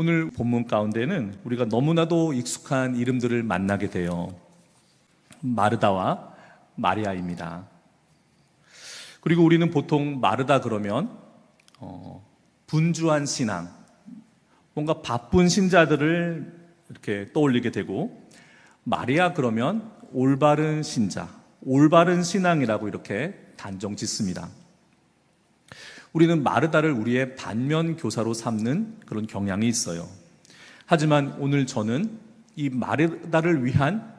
오늘 본문 가운데는 우리가 너무나도 익숙한 이름들을 만나게 돼요. 마르다와 마리아입니다. 그리고 우리는 보통 마르다 그러면 어, 분주한 신앙, 뭔가 바쁜 신자들을 이렇게 떠올리게 되고 마리아 그러면 올바른 신자, 올바른 신앙이라고 이렇게 단정 짓습니다. 우리는 마르다를 우리의 반면 교사로 삼는 그런 경향이 있어요. 하지만 오늘 저는 이 마르다를 위한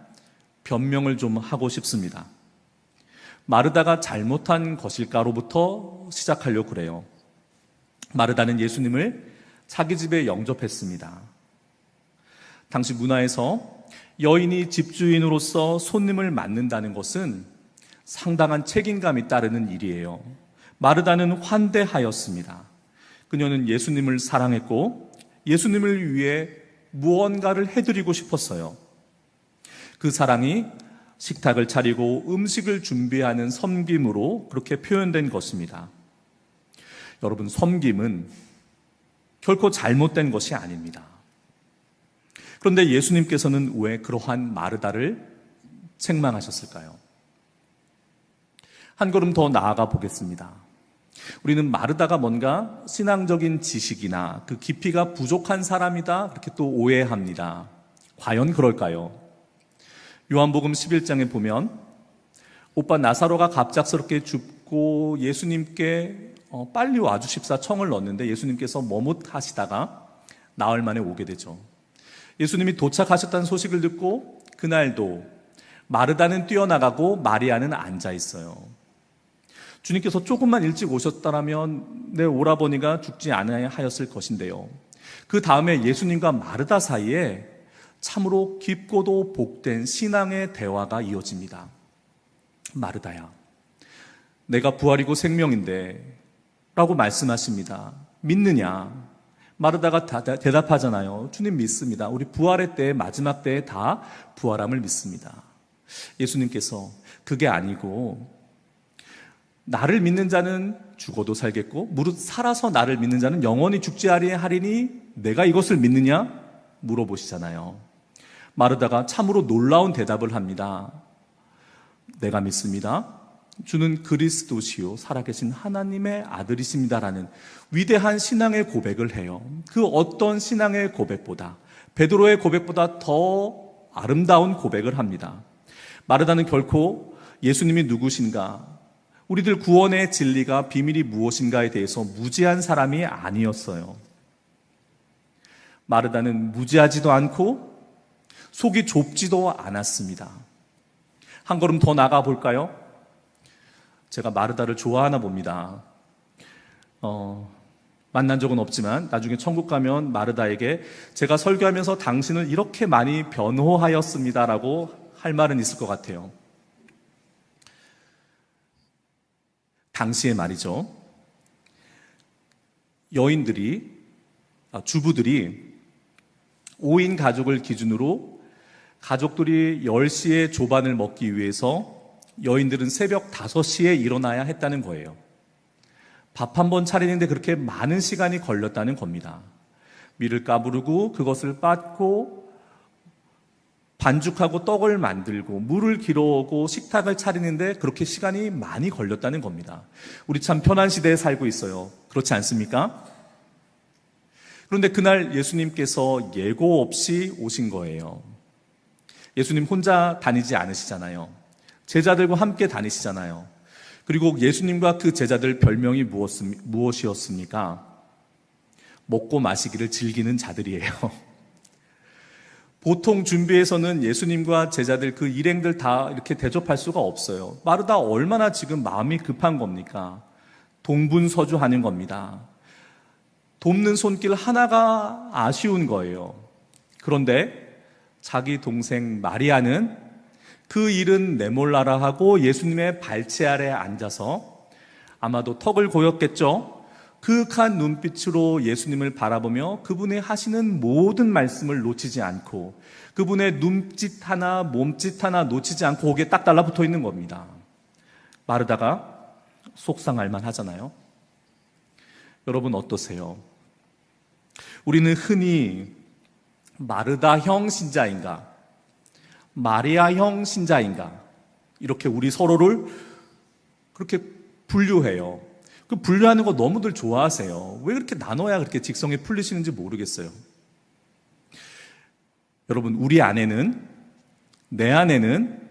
변명을 좀 하고 싶습니다. 마르다가 잘못한 것일까로부터 시작하려고 그래요. 마르다는 예수님을 자기 집에 영접했습니다. 당시 문화에서 여인이 집주인으로서 손님을 맞는다는 것은 상당한 책임감이 따르는 일이에요. 마르다는 환대하였습니다. 그녀는 예수님을 사랑했고 예수님을 위해 무언가를 해드리고 싶었어요. 그 사랑이 식탁을 차리고 음식을 준비하는 섬김으로 그렇게 표현된 것입니다. 여러분, 섬김은 결코 잘못된 것이 아닙니다. 그런데 예수님께서는 왜 그러한 마르다를 책망하셨을까요? 한 걸음 더 나아가 보겠습니다. 우리는 마르다가 뭔가 신앙적인 지식이나 그 깊이가 부족한 사람이다. 그렇게 또 오해합니다. 과연 그럴까요? 요한복음 11장에 보면 오빠 나사로가 갑작스럽게 죽고 예수님께 어, 빨리 와주십사 청을 넣었는데 예수님께서 머뭇하시다가 나흘 만에 오게 되죠. 예수님이 도착하셨다는 소식을 듣고 그날도 마르다는 뛰어나가고 마리아는 앉아 있어요. 주님께서 조금만 일찍 오셨다라면 내 오라버니가 죽지 않아야 하였을 것인데요. 그 다음에 예수님과 마르다 사이에 참으로 깊고도 복된 신앙의 대화가 이어집니다. 마르다야, 내가 부활이고 생명인데 라고 말씀하십니다. 믿느냐? 마르다가 대답하잖아요. 주님 믿습니다. 우리 부활의 때, 마지막 때에 다 부활함을 믿습니다. 예수님께서 그게 아니고 나를 믿는 자는 죽어도 살겠고 무릇 살아서 나를 믿는 자는 영원히 죽지 아니하리니 내가 이것을 믿느냐 물어보시잖아요. 마르다가 참으로 놀라운 대답을 합니다. 내가 믿습니다. 주는 그리스도시요 살아계신 하나님의 아들이십니다라는 위대한 신앙의 고백을 해요. 그 어떤 신앙의 고백보다 베드로의 고백보다 더 아름다운 고백을 합니다. 마르다는 결코 예수님이 누구신가 우리들 구원의 진리가 비밀이 무엇인가에 대해서 무지한 사람이 아니었어요. 마르다는 무지하지도 않고 속이 좁지도 않았습니다. 한 걸음 더 나가 볼까요? 제가 마르다를 좋아하나 봅니다. 어, 만난 적은 없지만 나중에 천국 가면 마르다에게 제가 설교하면서 당신을 이렇게 많이 변호하였습니다라고 할 말은 있을 것 같아요. 당시에 말이죠. 여인들이, 아, 주부들이 5인 가족을 기준으로 가족들이 10시에 조반을 먹기 위해서 여인들은 새벽 5시에 일어나야 했다는 거예요. 밥 한 번 차리는데 그렇게 많은 시간이 걸렸다는 겁니다. 밀을 까부르고 그것을 빻고 반죽하고 떡을 만들고 물을 길어오고 식탁을 차리는데 그렇게 시간이 많이 걸렸다는 겁니다. 우리 참 편한 시대에 살고 있어요. 그렇지 않습니까? 그런데 그날 예수님께서 예고 없이 오신 거예요. 예수님 혼자 다니지 않으시잖아요. 제자들과 함께 다니시잖아요. 그리고 예수님과 그 제자들 별명이 무엇이었습니까? 먹고 마시기를 즐기는 자들이에요. 보통 준비해서는 예수님과 제자들 그 일행들 다 이렇게 대접할 수가 없어요. 마르다 얼마나 지금 마음이 급한 겁니까? 동분서주 하는 겁니다. 돕는 손길 하나가 아쉬운 거예요. 그런데 자기 동생 마리아는 그 일은 내몰라라 하고 예수님의 발치 아래 앉아서 아마도 턱을 고였겠죠. 그윽한 눈빛으로 예수님을 바라보며 그분의 하시는 모든 말씀을 놓치지 않고 그분의 눈짓 하나 몸짓 하나 놓치지 않고 거기에 딱 달라붙어 있는 겁니다. 마르다가 속상할 만 하잖아요. 여러분 어떠세요? 우리는 흔히 마르다형 신자인가, 마리아형 신자인가, 이렇게 우리 서로를 그렇게 분류해요. 그 분류하는 거 너무들 좋아하세요. 왜 그렇게 나눠야 그렇게 직성에 풀리시는지 모르겠어요. 여러분, 우리 안에는, 내 안에는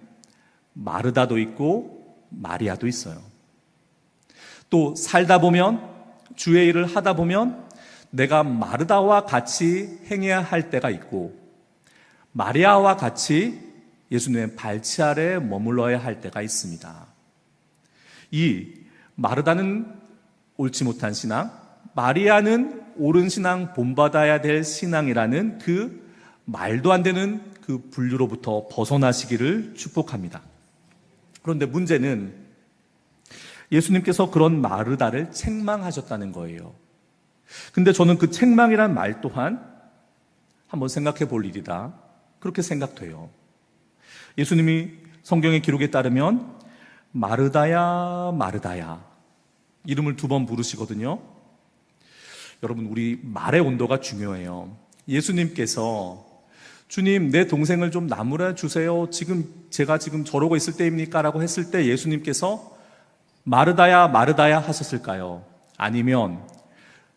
마르다도 있고 마리아도 있어요. 또 살다 보면, 주의 일을 하다 보면 내가 마르다와 같이 행해야 할 때가 있고, 마리아와 같이 예수님의 발치 아래 머물러야 할 때가 있습니다. 이 마르다는 옳지 못한 신앙, 마리아는 옳은 신앙 본받아야 될 신앙이라는 그 말도 안 되는 그 분류로부터 벗어나시기를 축복합니다. 그런데 문제는 예수님께서 그런 마르다를 책망하셨다는 거예요. 근데 저는 그 책망이란 말 또한 한번 생각해 볼 일이다. 그렇게 생각돼요. 예수님이 성경의 기록에 따르면 마르다야, 마르다야. 이름을 두 번 부르시거든요. 여러분, 우리 말의 온도가 중요해요. 예수님께서 주님, 내 동생을 좀 나무라 주세요. 지금 제가 지금 저러고 있을 때입니까? 라고 했을 때 예수님께서 마르다야, 마르다야 하셨을까요? 아니면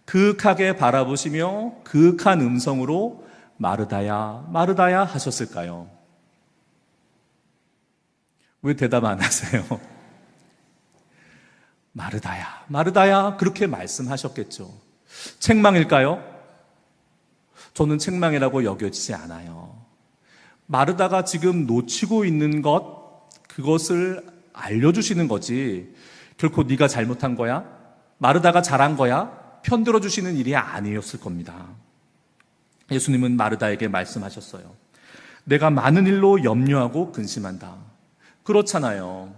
그윽하게 바라보시며 그윽한 음성으로 마르다야, 마르다야 하셨을까요? 왜 대답 안 하세요? 마르다야, 마르다야, 그렇게 말씀하셨겠죠. 책망일까요? 저는 책망이라고 여겨지지 않아요. 마르다가 지금 놓치고 있는 것, 그것을 알려주시는 거지. 결코 네가 잘못한 거야? 마르다가 잘한 거야? 편들어 주시는 일이 아니었을 겁니다. 예수님은 마르다에게 말씀하셨어요. 내가 많은 일로 염려하고 근심한다. 그렇잖아요.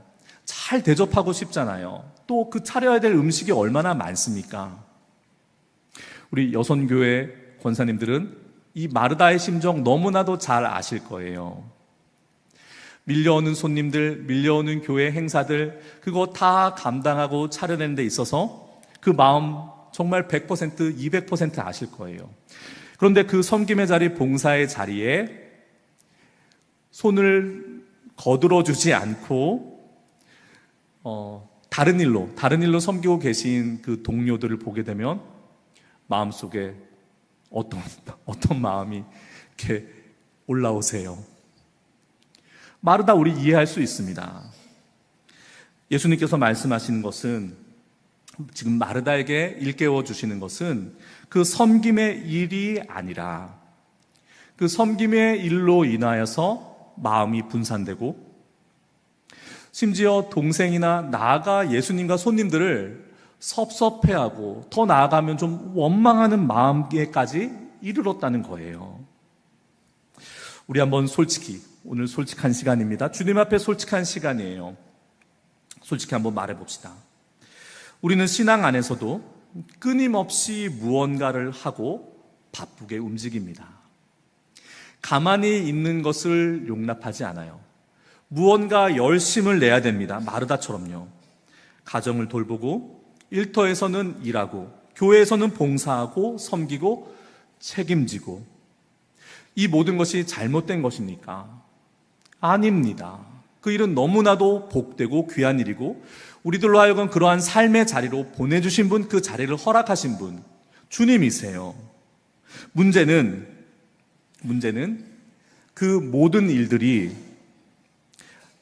잘 대접하고 싶잖아요. 또 그 차려야 될 음식이 얼마나 많습니까? 우리 여선교회 권사님들은 이 마르다의 심정 너무나도 잘 아실 거예요. 밀려오는 손님들, 밀려오는 교회 행사들, 그거 다 감당하고 차려내는 데 있어서 그 마음 정말 100%, 200% 아실 거예요. 그런데 그 섬김의 자리, 봉사의 자리에 손을 거들어 주지 않고, 어, 다른 일로, 다른 일로 섬기고 계신 그 동료들을 보게 되면 마음 속에 어떤, 어떤 마음이 이렇게 올라오세요. 마르다 우리 이해할 수 있습니다. 예수님께서 말씀하시는 것은 지금 마르다에게 일깨워 주시는 것은 그 섬김의 일이 아니라 그 섬김의 일로 인하여서 마음이 분산되고 심지어 동생이나 나아가 예수님과 손님들을 섭섭해하고 더 나아가면 좀 원망하는 마음에까지 이르렀다는 거예요. 우리 한번 솔직히 오늘 솔직한 시간입니다. 주님 앞에 솔직한 시간이에요. 솔직히 한번 말해 봅시다. 우리는 신앙 안에서도 끊임없이 무언가를 하고 바쁘게 움직입니다. 가만히 있는 것을 용납하지 않아요. 무언가 열심을 내야 됩니다. 마르다처럼요. 가정을 돌보고 일터에서는 일하고 교회에서는 봉사하고 섬기고 책임지고 이 모든 것이 잘못된 것입니까? 아닙니다. 그 일은 너무나도 복되고 귀한 일이고 우리들로 하여금 그러한 삶의 자리로 보내주신 분, 그 자리를 허락하신 분, 주님이세요. 문제는, 문제는 그 모든 일들이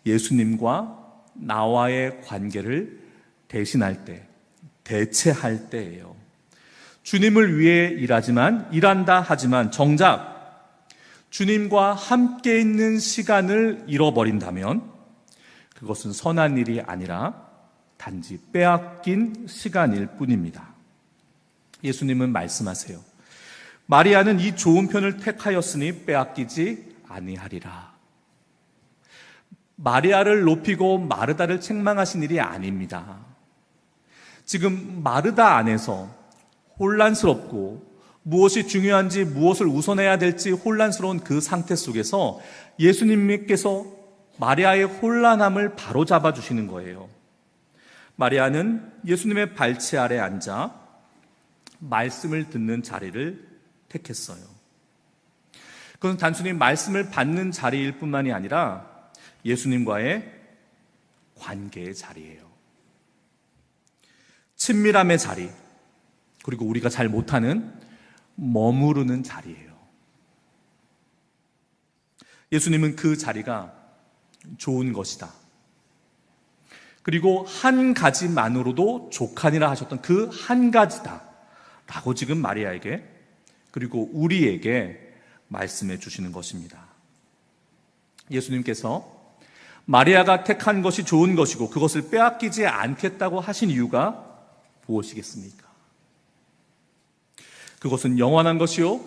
예수님과 나와의 관계를 대신할 때, 대체할 때예요. 주님을 위해 일하지만, 일한다 하지만 정작 주님과 함께 있는 시간을 잃어버린다면 그것은 선한 일이 아니라 단지 빼앗긴 시간일 뿐입니다. 예수님은 말씀하세요. 마리아는 이 좋은 편을 택하였으니 빼앗기지 아니하리라. 마리아를 높이고 마르다를 책망하신 일이 아닙니다. 지금 마르다 안에서 혼란스럽고 무엇이 중요한지 무엇을 우선해야 될지 혼란스러운 그 상태 속에서 예수님께서 마리아의 혼란함을 바로잡아 주시는 거예요. 마리아는 예수님의 발치 아래 앉아 말씀을 듣는 자리를 택했어요. 그건 단순히 말씀을 받는 자리일 뿐만이 아니라 예수님과의 관계의 자리예요. 친밀함의 자리, 그리고 우리가 잘 못하는 머무르는 자리예요. 예수님은 그 자리가 좋은 것이다. 그리고 한 가지만으로도 족하니라 하셨던 그 한 가지다. 라고 지금 마리아에게 그리고 우리에게 말씀해 주시는 것입니다. 예수님께서 마리아가 택한 것이 좋은 것이고 그것을 빼앗기지 않겠다고 하신 이유가 무엇이겠습니까? 그것은 영원한 것이요.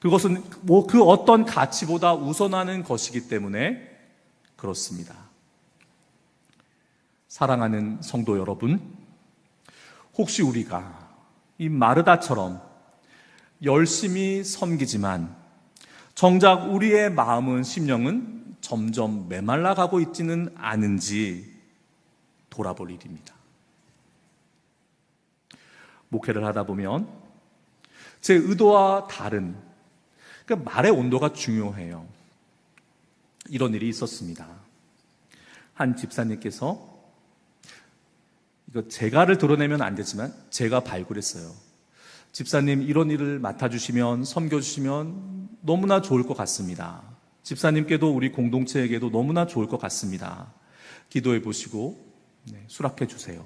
그것은 뭐 그 어떤 가치보다 우선하는 것이기 때문에 그렇습니다. 사랑하는 성도 여러분, 혹시 우리가 이 마르다처럼 열심히 섬기지만 정작 우리의 마음은 심령은 점점 메말라 가고 있지는 않은지 돌아볼 일입니다. 목회를 하다 보면 제 의도와 다른 그 말의 온도가 중요해요. 이런 일이 있었습니다. 한 집사님께서 이거 제가를 드러내면 안 되지만 제가 발굴했어요. 집사님 이런 일을 맡아주시면 섬겨주시면 너무나 좋을 것 같습니다. 집사님께도 우리 공동체에게도 너무나 좋을 것 같습니다. 기도해 보시고 네, 수락해 주세요.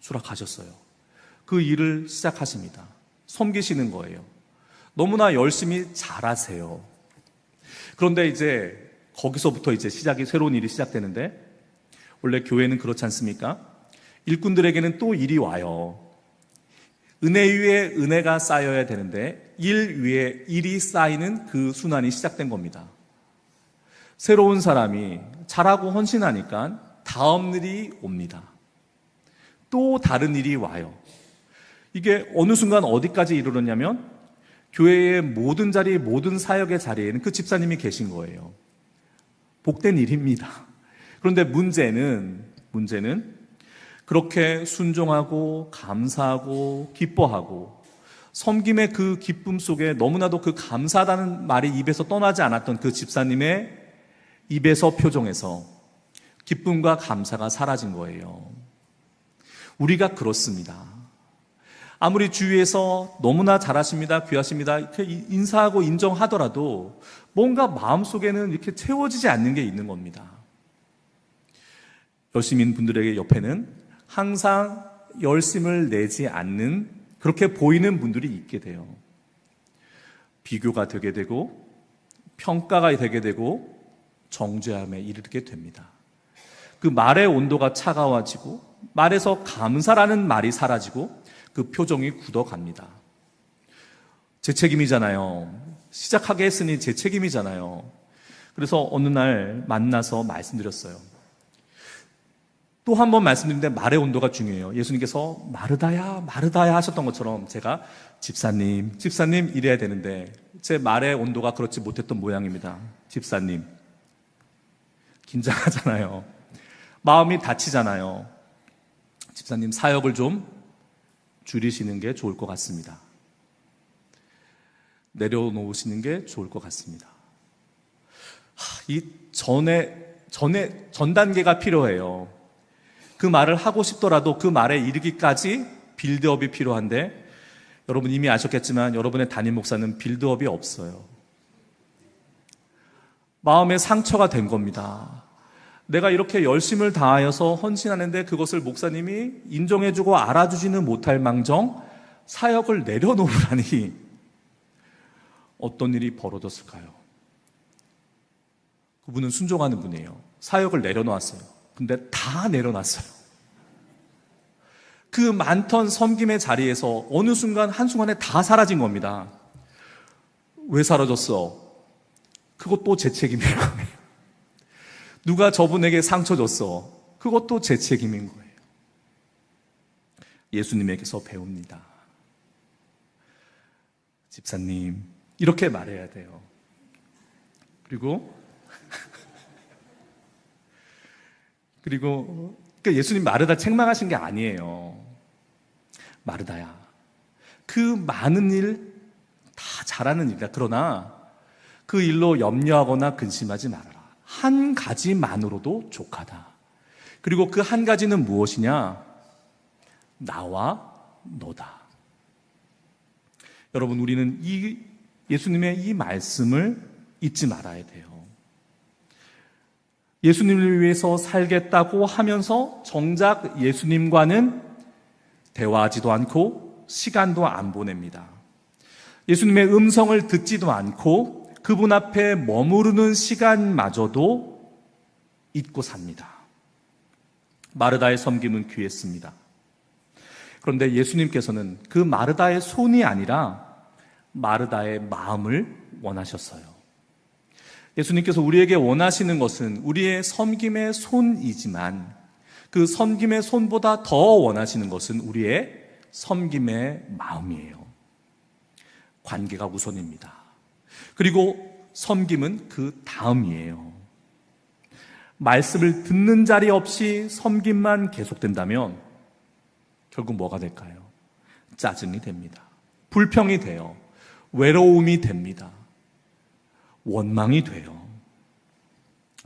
수락하셨어요. 그 일을 시작하십니다. 섬기시는 거예요. 너무나 열심히 잘하세요. 그런데 이제 거기서부터 이제 시작이 새로운 일이 시작되는데 원래 교회는 그렇지 않습니까? 일꾼들에게는 또 일이 와요. 은혜 위에 은혜가 쌓여야 되는데 일 위에 일이 쌓이는 그 순환이 시작된 겁니다. 새로운 사람이 잘하고 헌신하니까 다음 일이 옵니다. 또 다른 일이 와요. 이게 어느 순간 어디까지 이르렀냐면 교회의 모든 자리, 모든 사역의 자리에는 그 집사님이 계신 거예요. 복된 일입니다. 그런데 문제는, 문제는 그렇게 순종하고 감사하고 기뻐하고 섬김의 그 기쁨 속에 너무나도 그 감사하다는 말이 입에서 떠나지 않았던 그 집사님의 입에서 표정에서 기쁨과 감사가 사라진 거예요. 우리가 그렇습니다. 아무리 주위에서 너무나 잘하십니다, 귀하십니다, 이렇게 인사하고 인정하더라도 뭔가 마음속에는 이렇게 채워지지 않는 게 있는 겁니다. 열심인 분들에게 옆에는 항상 열심을 내지 않는 그렇게 보이는 분들이 있게 돼요. 비교가 되게 되고 평가가 되게 되고 정죄함에 이르게 됩니다. 그 말의 온도가 차가워지고 말에서 감사라는 말이 사라지고 그 표정이 굳어갑니다. 제 책임이잖아요. 시작하게 했으니 제 책임이잖아요. 그래서 어느 날 만나서 말씀드렸어요. 또 한 번 말씀드리는데 말의 온도가 중요해요. 예수님께서 마르다야, 마르다야 하셨던 것처럼 제가 집사님, 집사님 이래야 되는데 제 말의 온도가 그렇지 못했던 모양입니다. 집사님. 긴장하잖아요. 마음이 다치잖아요. 집사님 사역을 좀 줄이시는 게 좋을 것 같습니다. 내려놓으시는 게 좋을 것 같습니다. 이 전에, 전에, 전 단계가 필요해요. 그 말을 하고 싶더라도 그 말에 이르기까지 빌드업이 필요한데 여러분 이미 아셨겠지만 여러분의 담임 목사는 빌드업이 없어요. 마음에 상처가 된 겁니다. 내가 이렇게 열심을 다하여서 헌신하는데 그것을 목사님이 인정해주고 알아주지는 못할 망정 사역을 내려놓으라니 어떤 일이 벌어졌을까요? 그분은 순종하는 분이에요. 사역을 내려놓았어요. 근데 다 내려놨어요. 그 많던 섬김의 자리에서 어느 순간 한순간에 다 사라진 겁니다. 왜 사라졌어? 그것도 제 책임일 거예요. 누가 저분에게 상처 줬어? 그것도 제 책임인 거예요. 예수님에게서 배웁니다. 집사님, 이렇게 말해야 돼요. 그리고, 그리고, 그러니까 예수님 마르다 책망하신 게 아니에요. 마르다야. 그 많은 일 다 잘하는 일이다. 그러나 그 일로 염려하거나 근심하지 말아라. 한 가지만으로도 족하다. 그리고 그 한 가지는 무엇이냐? 나와 너다. 여러분, 우리는 이 예수님의 이 말씀을 잊지 말아야 돼요. 예수님을 위해서 살겠다고 하면서 정작 예수님과는 대화하지도 않고 시간도 안 보냅니다. 예수님의 음성을 듣지도 않고 그분 앞에 머무르는 시간마저도 잊고 삽니다. 마르다의 섬김은 귀했습니다. 그런데 예수님께서는 그 마르다의 손이 아니라 마르다의 마음을 원하셨어요. 예수님께서 우리에게 원하시는 것은 우리의 섬김의 손이지만 그 섬김의 손보다 더 원하시는 것은 우리의 섬김의 마음이에요. 관계가 우선입니다. 그리고 섬김은 그 다음이에요. 말씀을 듣는 자리 없이 섬김만 계속된다면 결국 뭐가 될까요? 짜증이 됩니다. 불평이 돼요. 외로움이 됩니다. 원망이 돼요.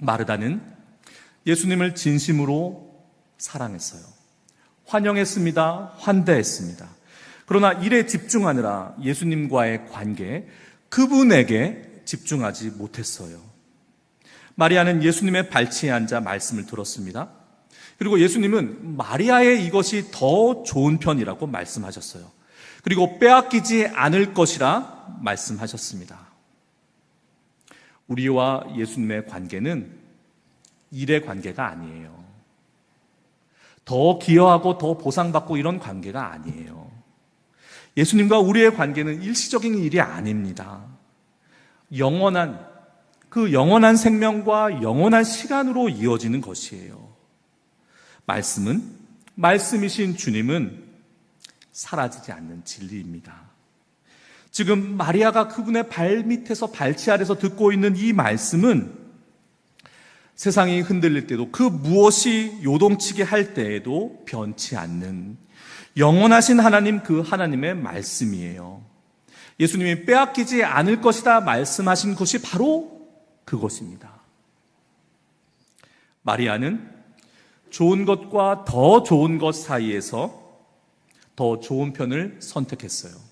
마르다는 예수님을 진심으로 사랑했어요. 환영했습니다. 환대했습니다. 그러나 일에 집중하느라 예수님과의 관계, 그분에게 집중하지 못했어요. 마리아는 예수님의 발치에 앉아 말씀을 들었습니다. 그리고 예수님은 마리아의 이것이 더 좋은 편이라고 말씀하셨어요. 그리고 빼앗기지 않을 것이라 말씀하셨습니다. 우리와 예수님의 관계는 일의 관계가 아니에요. 더 기여하고 더 보상받고 이런 관계가 아니에요. 예수님과 우리의 관계는 일시적인 일이 아닙니다. 영원한, 그 영원한 생명과 영원한 시간으로 이어지는 것이에요. 말씀은, 말씀이신 주님은 사라지지 않는 진리입니다. 지금 마리아가 그분의 발 밑에서 발치 아래서 듣고 있는 이 말씀은 세상이 흔들릴 때도 그 무엇이 요동치게 할 때에도 변치 않는 영원하신 하나님 그 하나님의 말씀이에요. 예수님이 빼앗기지 않을 것이다 말씀하신 것이 바로 그것입니다. 마리아는 좋은 것과 더 좋은 것 사이에서 더 좋은 편을 선택했어요.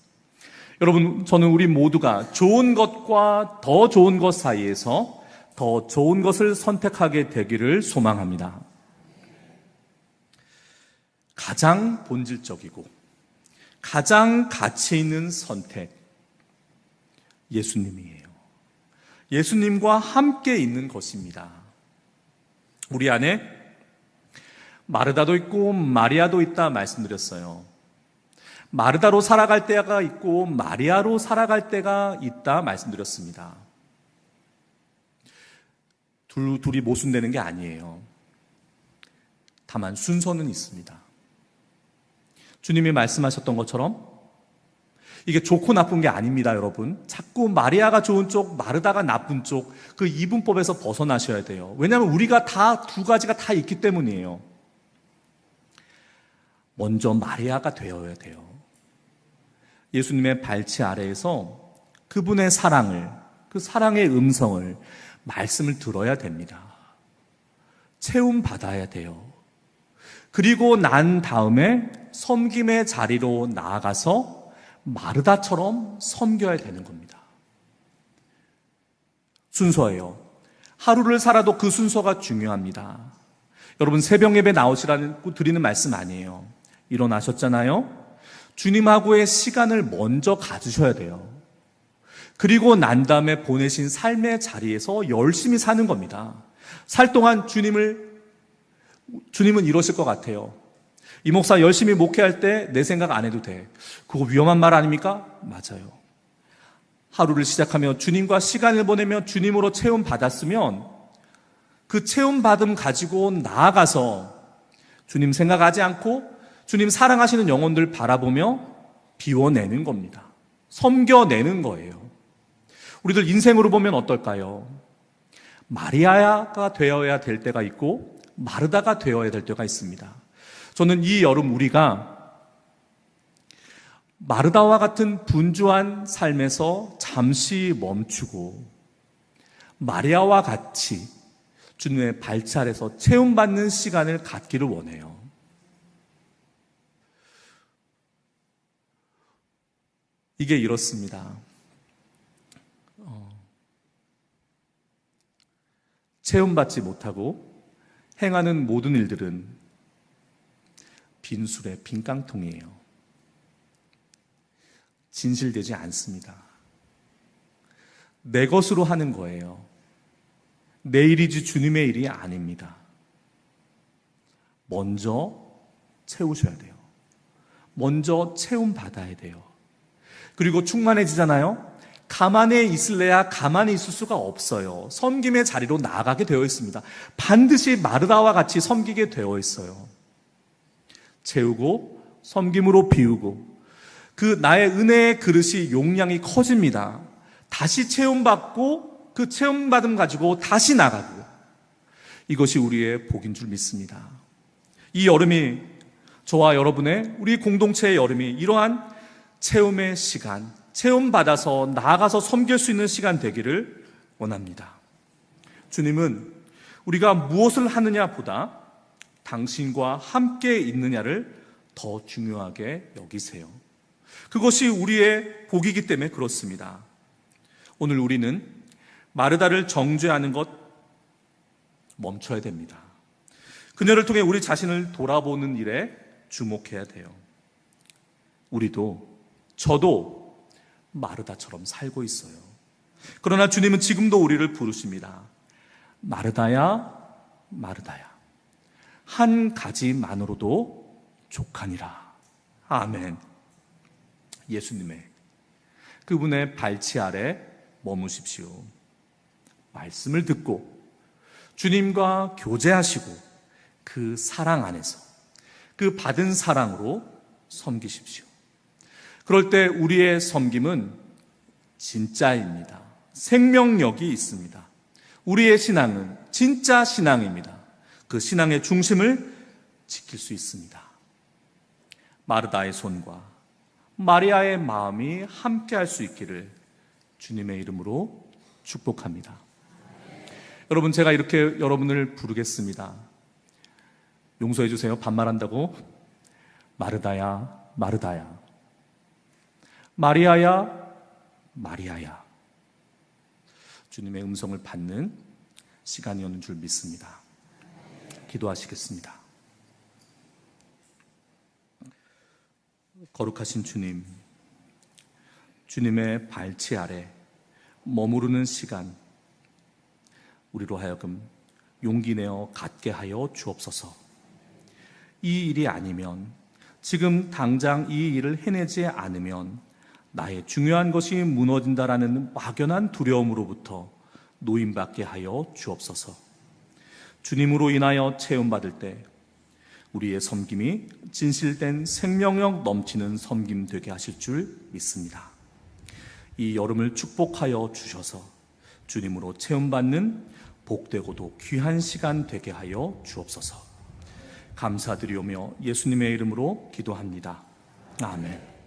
여러분, 저는 우리 모두가 좋은 것과 더 좋은 것 사이에서 더 좋은 것을 선택하게 되기를 소망합니다. 가장 본질적이고 가장 가치 있는 선택, 예수님이에요. 예수님과 함께 있는 것입니다. 우리 안에 마르다도 있고 마리아도 있다 말씀드렸어요. 마르다로 살아갈 때가 있고 마리아로 살아갈 때가 있다 말씀드렸습니다. 둘, 둘이 모순되는 게 아니에요. 다만 순서는 있습니다. 주님이 말씀하셨던 것처럼 이게 좋고 나쁜 게 아닙니다, 여러분. 자꾸 마리아가 좋은 쪽, 마르다가 나쁜 쪽, 그 이분법에서 벗어나셔야 돼요. 왜냐하면 우리가 다 두 가지가 다 있기 때문이에요. 먼저 마리아가 되어야 돼요. 예수님의 발치 아래에서 그분의 사랑을, 그 사랑의 음성을, 말씀을 들어야 됩니다. 체험 받아야 돼요. 그리고 난 다음에 섬김의 자리로 나아가서 마르다처럼 섬겨야 되는 겁니다. 순서예요. 하루를 살아도 그 순서가 중요합니다. 여러분 새벽 예배 나오시라는 드리는 말씀 아니에요. 일어나셨잖아요. 주님하고의 시간을 먼저 가지셔야 돼요. 그리고 난 다음에 보내신 삶의 자리에서 열심히 사는 겁니다. 살 동안 주님을 주님은 이러실 것 같아요. 이 목사 열심히 목회할 때 내 생각 안 해도 돼. 그거 위험한 말 아닙니까? 맞아요. 하루를 시작하며 주님과 시간을 보내며 주님으로 체험 받았으면 그 체험 받음 가지고 나아가서 주님 생각하지 않고 주님 사랑하시는 영혼들 바라보며 비워내는 겁니다. 섬겨내는 거예요. 우리들 인생으로 보면 어떨까요? 마리아가 되어야 될 때가 있고 마르다가 되어야 될 때가 있습니다. 저는 이 여름 우리가 마르다와 같은 분주한 삶에서 잠시 멈추고 마리아와 같이 주님의 아래서 체험받는 시간을 갖기를 원해요. 이게 이렇습니다. 어, 체험받지 못하고 행하는 모든 일들은 빈술의 빈 깡통이에요. 진실되지 않습니다. 내 것으로 하는 거예요. 내 일이지 주님의 일이 아닙니다. 먼저 채우셔야 돼요. 먼저 체험 받아야 돼요. 그리고 충만해지잖아요. 가만히 있을래야 가만히 있을 수가 없어요. 섬김의 자리로 나아가게 되어 있습니다. 반드시 마르다와 같이 섬기게 되어 있어요. 채우고 섬김으로 비우고 그 나의 은혜의 그릇이 용량이 커집니다. 다시 체험받고 그 체험받음 가지고 다시 나가고 이것이 우리의 복인 줄 믿습니다. 이 여름이 저와 여러분의 우리 공동체의 여름이 이러한 체험의 시간, 체험받아서 나아가서 섬길 수 있는 시간 되기를 원합니다. 주님은 우리가 무엇을 하느냐 보다 당신과 함께 있느냐를 더 중요하게 여기세요. 그것이 우리의 복이기 때문에 그렇습니다. 오늘 우리는 마르다를 정죄하는 것 멈춰야 됩니다. 그녀를 통해 우리 자신을 돌아보는 일에 주목해야 돼요. 우리도 저도 마르다처럼 살고 있어요. 그러나 주님은 지금도 우리를 부르십니다. 마르다야, 마르다야. 한 가지만으로도 족하니라. 아멘. 예수님의 그분의 발치 아래 머무십시오. 말씀을 듣고 주님과 교제하시고 그 사랑 안에서 그 받은 사랑으로 섬기십시오. 그럴 때 우리의 섬김은 진짜입니다. 생명력이 있습니다. 우리의 신앙은 진짜 신앙입니다. 그 신앙의 중심을 지킬 수 있습니다. 마르다의 손과 마리아의 마음이 함께 할 수 있기를 주님의 이름으로 축복합니다. 여러분, 제가 이렇게 여러분을 부르겠습니다. 용서해 주세요. 반말한다고. 마르다야, 마르다야. 마리아야, 마리아야. 주님의 음성을 받는 시간이었는 줄 믿습니다. 기도하시겠습니다. 거룩하신 주님, 주님의 발치 아래 머무르는 시간, 우리로 하여금 용기 내어 갖게 하여 주옵소서. 이 일이 아니면, 지금 당장 이 일을 해내지 않으면, 나의 중요한 것이 무너진다라는 막연한 두려움으로부터 노임받게 하여 주옵소서. 주님으로 인하여 체험받을 때 우리의 섬김이 진실된 생명력 넘치는 섬김 되게 하실 줄 믿습니다. 이 여름을 축복하여 주셔서 주님으로 체험받는 복되고도 귀한 시간 되게 하여 주옵소서. 감사드리오며 예수님의 이름으로 기도합니다. 아멘.